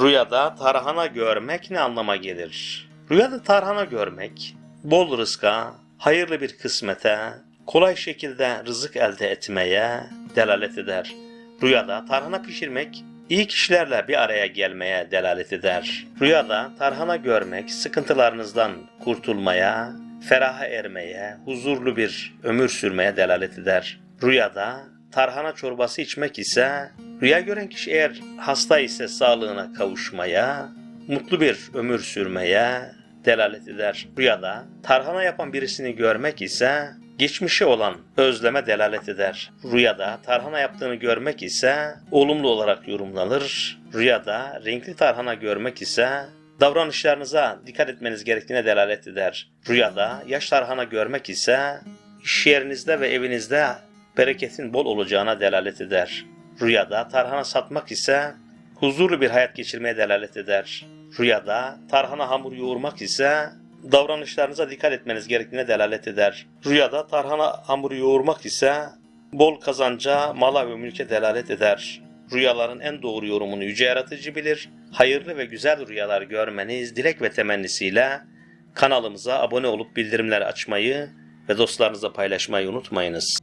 Rüyada tarhana görmek ne anlama gelir? Rüyada tarhana görmek, bol rızka, hayırlı bir kısmete, kolay şekilde rızık elde etmeye delalet eder. Rüyada tarhana pişirmek, iyi kişilerle bir araya gelmeye delalet eder. Rüyada tarhana görmek, sıkıntılarınızdan kurtulmaya, feraha ermeye, huzurlu bir ömür sürmeye delalet eder. Rüyada tarhana çorbası içmek ise rüya gören kişi eğer hasta ise sağlığına kavuşmaya, mutlu bir ömür sürmeye delalet eder. Rüyada tarhana yapan birisini görmek ise geçmişe olan özleme delalet eder. Rüyada tarhana yaptığını görmek ise olumlu olarak yorumlanır. Rüyada renkli tarhana görmek ise davranışlarınıza dikkat etmeniz gerektiğine delalet eder. Rüyada yaş tarhana görmek ise iş yerinizde ve evinizde bereketin bol olacağına delalet eder. Rüyada tarhana satmak ise huzurlu bir hayat geçirmeye delalet eder. Rüyada tarhana hamur yoğurmak ise davranışlarınıza dikkat etmeniz gerektiğine delalet eder. Rüyada tarhana hamuru yoğurmak ise bol kazanca, mala ve mülke delalet eder. Rüyaların en doğru yorumunu yüce yaratıcı bilir. Hayırlı ve güzel rüyalar görmeniz dilek ve temennisiyle kanalımıza abone olup bildirimleri açmayı ve dostlarınızla paylaşmayı unutmayınız.